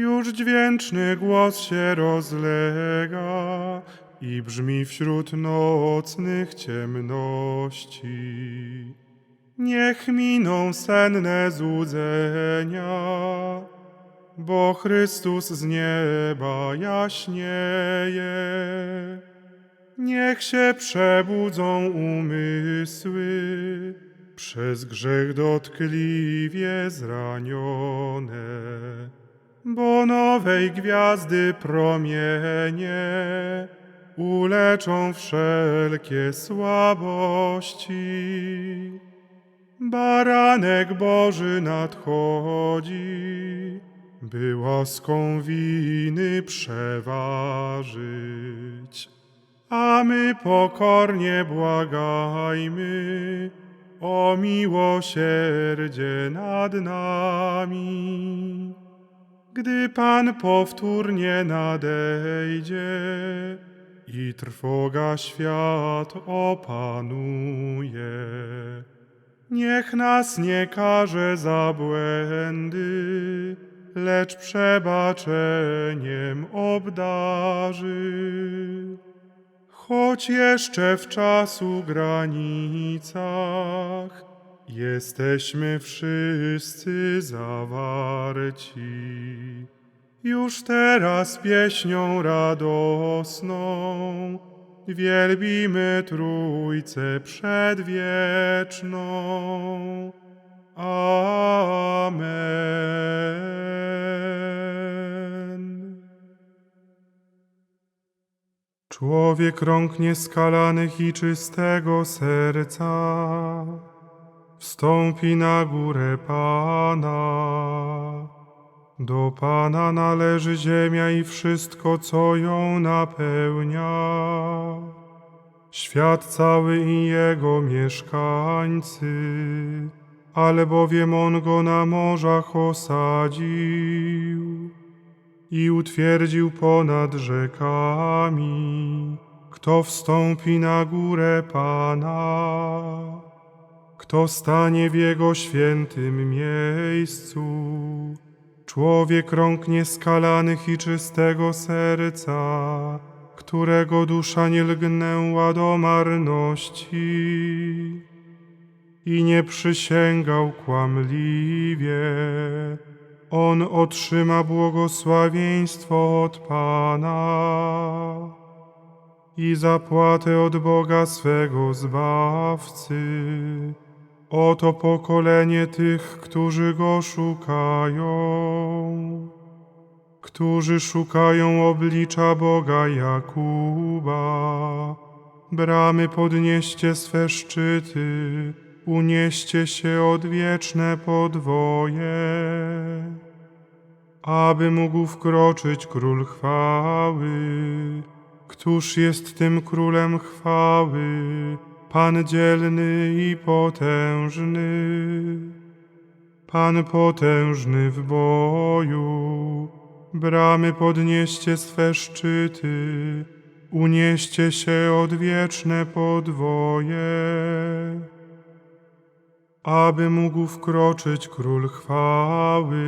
Już dźwięczny głos się rozlega i brzmi wśród nocnych ciemności. Niech miną senne złudzenia, bo Chrystus z nieba jaśnieje. Niech się przebudzą umysły, przez grzech dotkliwie zranione, bo nowej gwiazdy promienie uleczą wszelkie słabości. Baranek Boży nadchodzi, by łaską winy przeważyć. A my pokornie błagajmy o miłosierdzie nad nami. Gdy Pan powtórnie nadejdzie i trwoga świat opanuje, niech nas nie karze za błędy, lecz przebaczeniem obdarzy. Choć jeszcze w czasu granicach jesteśmy wszyscy zawarci. Już teraz pieśnią radosną wielbimy Trójcę przedwieczną. Amen. Człowiek rąk nieskalanych i czystego serca wstąpi na górę Pana. Do Pana należy ziemia i wszystko, co ją napełnia. Świat cały i jego mieszkańcy, albowiem On go na morzach osadził i utwierdził ponad rzekami. Kto wstąpi na górę Pana? Kto stanie w Jego świętym miejscu? Człowiek rąk nieskalanych i czystego serca, którego dusza nie lgnęła do marności i nie przysięgał kłamliwie. On otrzyma błogosławieństwo od Pana i zapłatę od Boga swego Zbawcy. Oto pokolenie tych, którzy Go szukają, którzy szukają oblicza Boga Jakuba. Bramy podnieście swe szczyty, unieście się odwieczne podwoje, aby mógł wkroczyć Król chwały. Któż jest tym Królem chwały? Pan dzielny i potężny, Pan potężny w boju. Bramy podnieście swe szczyty, unieście się odwieczne podwoje, aby mógł wkroczyć Król chwały.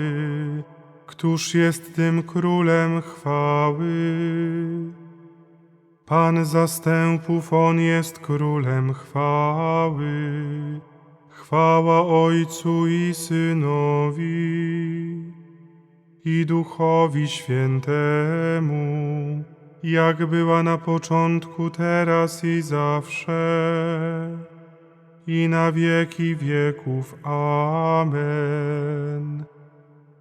Któż jest tym Królem chwały? Pan zastępów, On jest królem chwały. Chwała Ojcu i Synowi i Duchowi Świętemu, jak była na początku, teraz i zawsze, i na wieki wieków. Amen.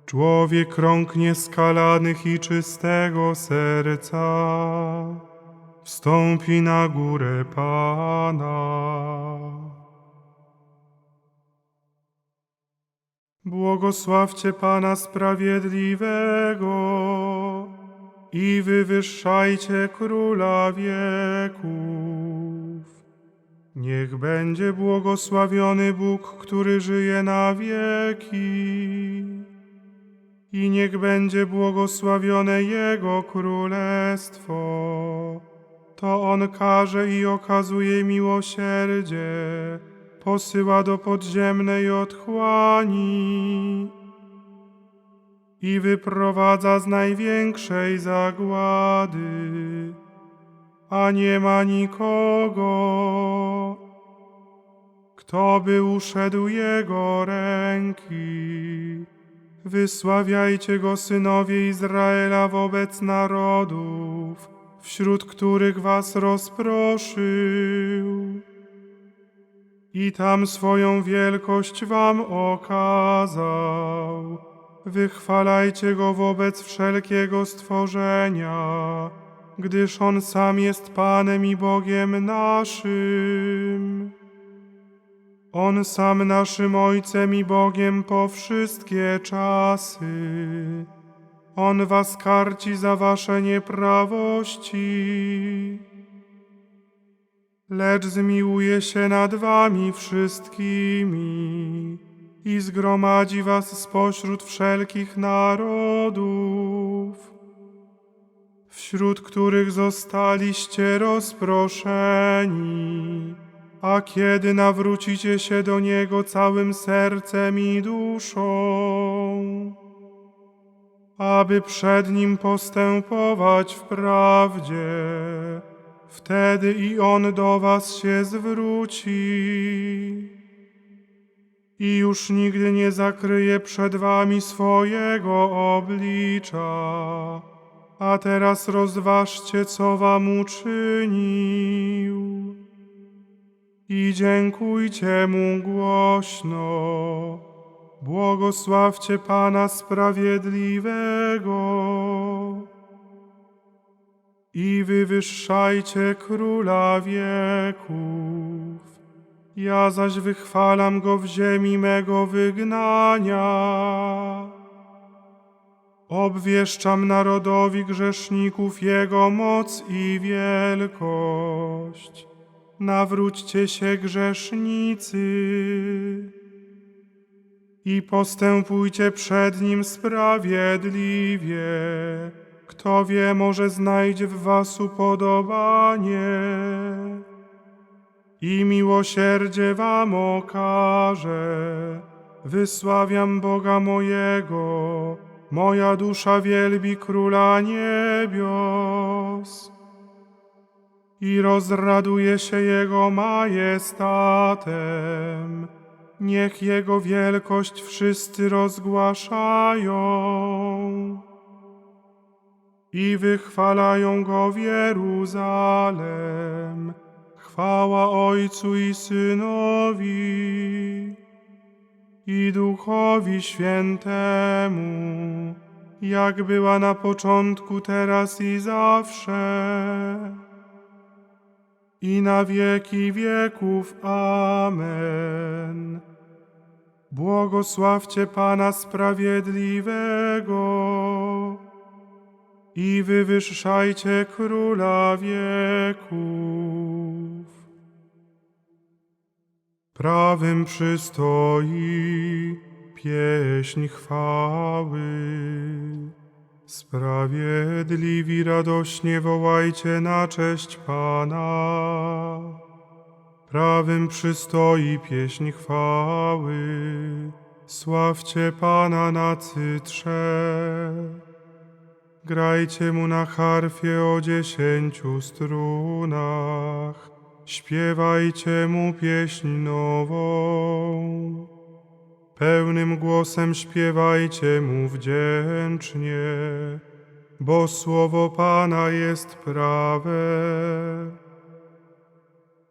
Człowiek rąk nieskalanych i czystego serca, wstąpi na górę Pana. Błogosławcie Pana Sprawiedliwego, i wywyższajcie króla wieków. Niech będzie błogosławiony Bóg, który żyje na wieki. I niech będzie błogosławione Jego królestwo. To On każe i okazuje miłosierdzie, posyła do podziemnej otchłani i wyprowadza z największej zagłady, a nie ma nikogo, kto by uszedł Jego ręki. Wysławiajcie Go, synowie Izraela, wobec narodów, wśród których was rozproszył. I tam swoją wielkość wam okazał. Wychwalajcie Go wobec wszelkiego stworzenia, gdyż On sam jest Panem i Bogiem naszym. On sam naszym Ojcem i Bogiem po wszystkie czasy. On was karci za wasze nieprawości. Lecz zmiłuje się nad wami wszystkimi i zgromadzi was spośród wszelkich narodów, wśród których zostaliście rozproszeni. A kiedy nawrócicie się do Niego całym sercem i duszą, aby przed Nim postępować w prawdzie, wtedy i On do Was się zwróci i już nigdy nie zakryje przed Wami swojego oblicza. A teraz rozważcie, co Wam uczynił i dziękujcie Mu głośno. Błogosławcie Pana Sprawiedliwego i wywyższajcie Króla wieków. Ja zaś wychwalam Go w ziemi mego wygnania. Obwieszczam narodowi grzeszników Jego moc i wielkość. Nawróćcie się grzesznicy i postępujcie przed Nim sprawiedliwie. Kto wie, może znajdzie w was upodobanie i miłosierdzie wam okaże. Wysławiam Boga mojego, moja dusza wielbi Króla niebios i rozraduje się Jego majestatem. Niech Jego wielkość wszyscy rozgłaszają i wychwalają Go w Jeruzalem. Chwała Ojcu i Synowi i Duchowi Świętemu, jak była na początku, teraz i zawsze, i na wieki wieków. Amen. Błogosławcie Pana Sprawiedliwego i wywyższajcie Króla wieków. Prawym przystoi pieśń chwały. Sprawiedliwi radośnie wołajcie na cześć Pana. Prawym przystoi pieśń chwały. Sławcie Pana na cytrze. Grajcie mu na harfie o dziesięciu strunach, śpiewajcie mu pieśń nową. Pełnym głosem śpiewajcie mu wdzięcznie, bo słowo Pana jest prawe,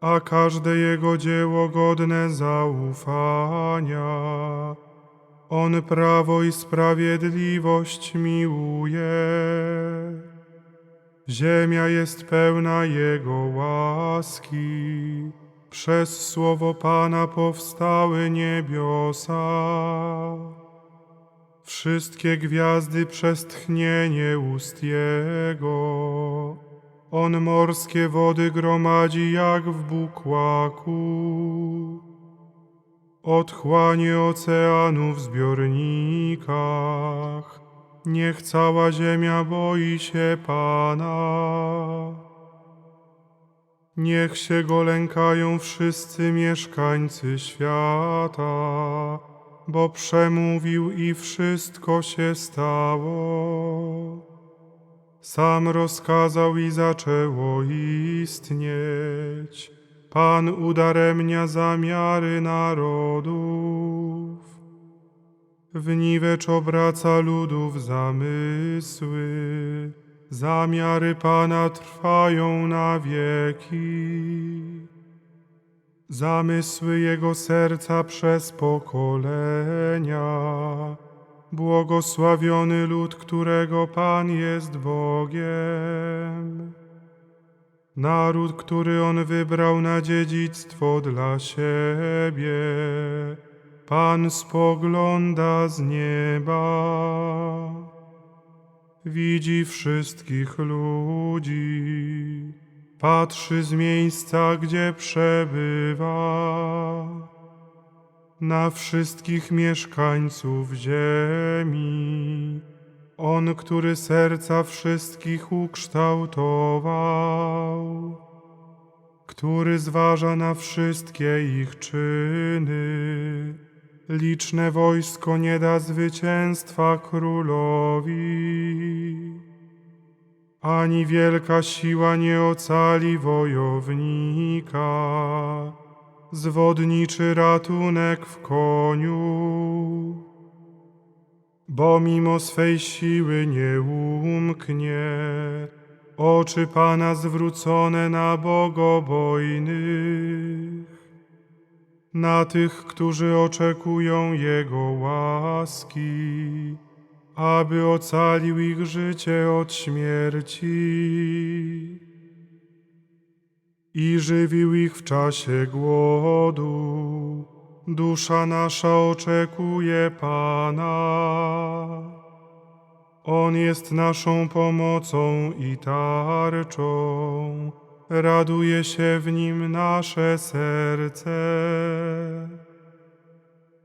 a każde jego dzieło godne zaufania. On prawo i sprawiedliwość miłuje. Ziemia jest pełna Jego łaski. Przez słowo Pana powstały niebiosa. wszystkie gwiazdy przez tchnienie ust Jego. On morskie wody gromadzi jak w bukłaku. Otchłanie oceanu w zbiornikach. Niech cała ziemia boi się Pana. Niech się go lękają wszyscy mieszkańcy świata, bo przemówił i wszystko się stało. Sam rozkazał i zaczęło istnieć. Pan udaremnia zamiary narodów. W niwecz obraca ludów zamysły. Zamiary Pana trwają na wieki. Zamysły Jego serca przez pokolenia. Błogosławiony lud, którego Pan jest Bogiem. Naród, który On wybrał na dziedzictwo dla siebie. Pan spogląda z nieba widzi wszystkich ludzi, patrzy z miejsca, gdzie przebywa, na wszystkich mieszkańców ziemi. On, który serca wszystkich ukształtował, który zważa na wszystkie ich czyny. Liczne wojsko nie da zwycięstwa królowi, ani wielka siła nie ocali wojownika. Zwodniczy ratunek w koniu, bo mimo swej siły nie umknie. Oczy Pana zwrócone na bogobojnych. Na tych, którzy oczekują Jego łaski, aby ocalił ich życie od śmierci i żywił ich w czasie głodu. Dusza nasza oczekuje Pana. On jest naszą pomocą i tarczą raduje się w nim nasze serce.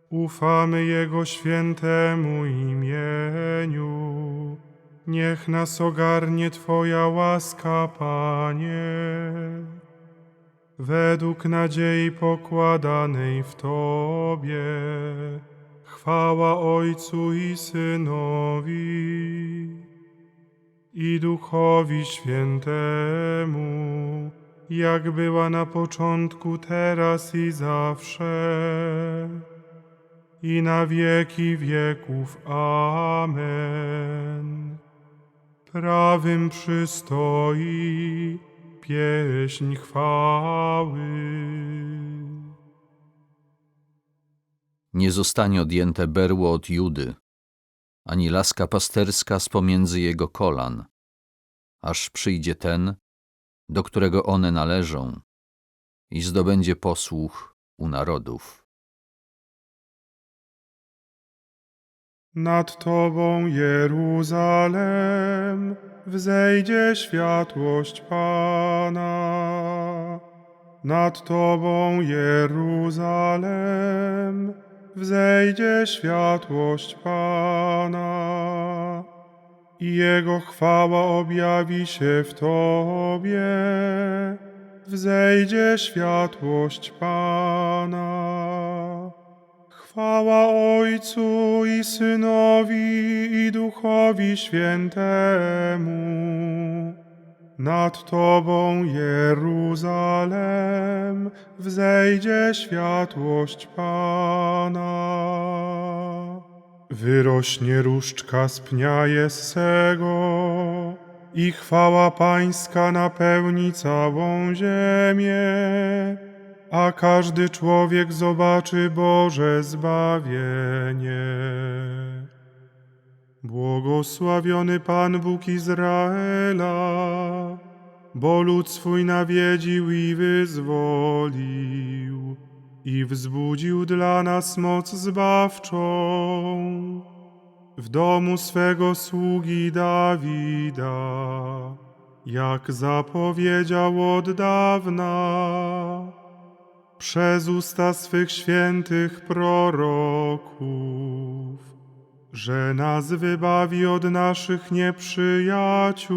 Ufamy Jego świętemu imieniu. Niech nas ogarnie Twoja łaska, Panie. Według nadziei pokładanej w Tobie, chwała Ojcu i Synowi i Duchowi Świętemu, jak była na początku, teraz i zawsze, i na wieki wieków. Amen. Prawym przystoi pieśń chwały. nie zostanie odjęte berło od Judy, ani laska pasterska z pomiędzy jego kolan, aż przyjdzie ten, do którego one należą i zdobędzie posłuch u narodów. Nad Tobą, Jeruzalem, wzejdzie światłość Pana. Nad Tobą, Jeruzalem, wzejdzie światłość Pana. I Jego chwała objawi się w Tobie. Wzejdzie światłość Pana. Chwała Ojcu i Synowi i Duchowi Świętemu. Nad Tobą, Jeruzalem, wzejdzie światłość Pana. Wyrośnie różdżka z pnia Jessego i chwała Pańska napełni całą ziemię a każdy człowiek zobaczy Boże zbawienie. Błogosławiony Pan Bóg Izraela, bo lud swój nawiedził i wyzwolił i wzbudził dla nas moc zbawczą. w domu swego sługi Dawida, jak zapowiedział od dawna przez usta swych świętych proroków, że nas wybawi od naszych nieprzyjaciół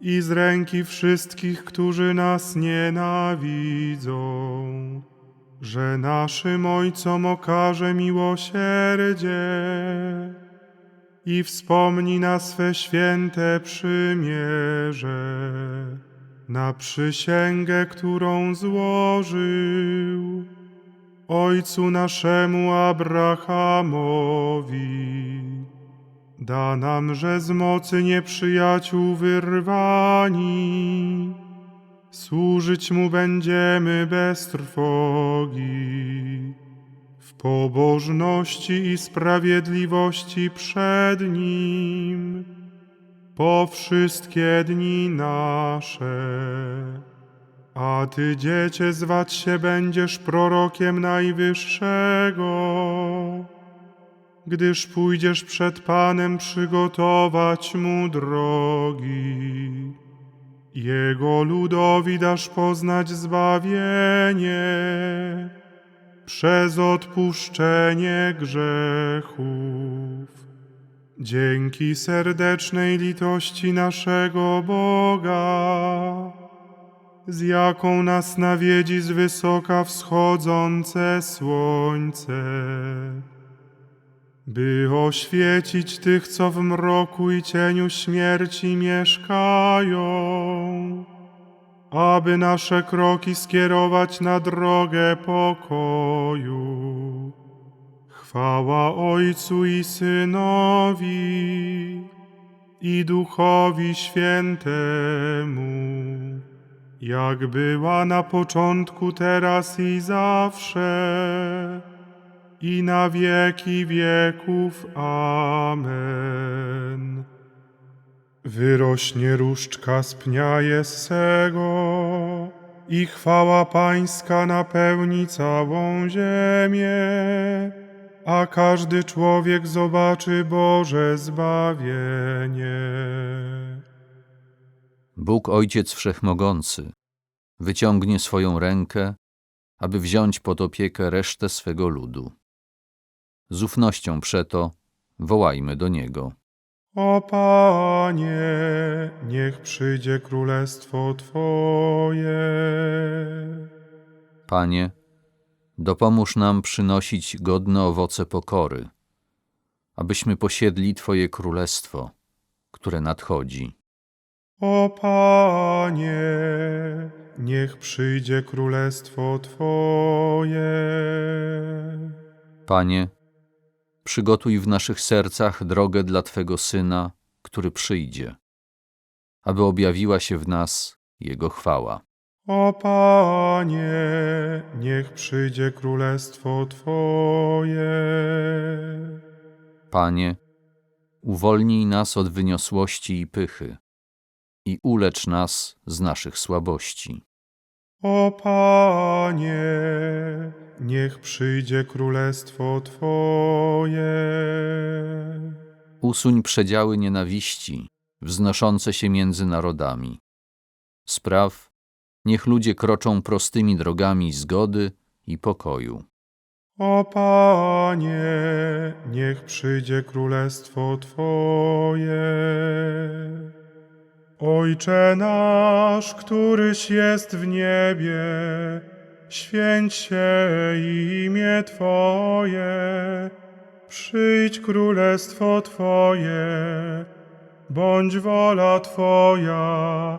i z ręki wszystkich, którzy nas nienawidzą, że naszym Ojcom okaże miłosierdzie i wspomni na swe święte przymierze, na przysięgę, którą złożył Ojcu naszemu Abrahamowi. Da nam, że z mocy nieprzyjaciół wyrwani, służyć Mu będziemy bez trwogi, w pobożności i sprawiedliwości przed Nim, po wszystkie dni nasze. A Ty, Dziecię, zwać się będziesz prorokiem Najwyższego, gdyż pójdziesz przed Panem przygotować Mu drogi. Jego ludowi dasz poznać zbawienie przez odpuszczenie grzechów. Dzięki serdecznej litości naszego Boga, z jaką nas nawiedzi z wysoka wschodzące słońce, by oświecić tych, co w mroku i cieniu śmierci mieszkają, aby nasze kroki skierować na drogę pokoju. Chwała Ojcu i Synowi i Duchowi Świętemu, jak była na początku, teraz i zawsze, i na wieki wieków. Amen. Wyrośnie różdżka z pnia Jessego i chwała Pańska napełni całą ziemię, a każdy człowiek zobaczy Boże zbawienie. Bóg Ojciec Wszechmogący wyciągnie swoją rękę, aby wziąć pod opiekę resztę swego ludu. Z ufnością przeto wołajmy do Niego. O Panie, niech przyjdzie królestwo Twoje. Panie, dopomóż nam przynosić godne owoce pokory, abyśmy posiedli Twoje królestwo, które nadchodzi. O Panie, niech przyjdzie królestwo Twoje. Panie, przygotuj w naszych sercach drogę dla Twego Syna, który przyjdzie, aby objawiła się w nas Jego chwała. O Panie, niech przyjdzie królestwo Twoje. Panie, uwolnij nas od wyniosłości i pychy i ulecz nas z naszych słabości. O Panie, niech przyjdzie królestwo Twoje. Usuń przedziały nienawiści, wznoszące się między narodami. Spraw, niech ludzie kroczą prostymi drogami zgody i pokoju. O Panie, niech przyjdzie królestwo Twoje. Ojcze nasz, któryś jest w niebie, święć się imię Twoje, przyjdź królestwo Twoje, bądź wola Twoja,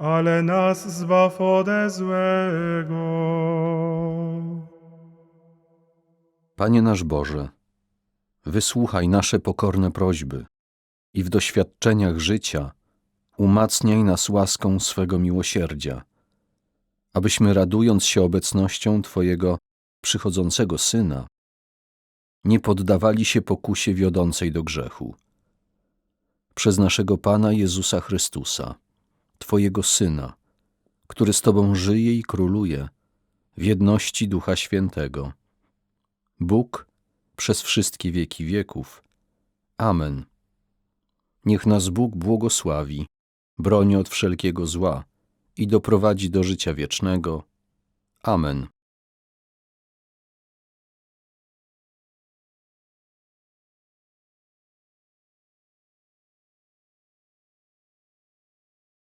ale nas zbaw ode złego. Panie nasz Boże, wysłuchaj nasze pokorne prośby i w doświadczeniach życia umacniaj nas łaską swego miłosierdzia, abyśmy radując się obecnością Twojego przychodzącego Syna, nie poddawali się pokusie wiodącej do grzechu. Przez naszego Pana Jezusa Chrystusa, Twojego Syna, który z Tobą żyje i króluje w jedności Ducha Świętego. Bóg przez wszystkie wieki wieków. Amen. Niech nas Bóg błogosławi, broni od wszelkiego zła i doprowadzi do życia wiecznego. Amen.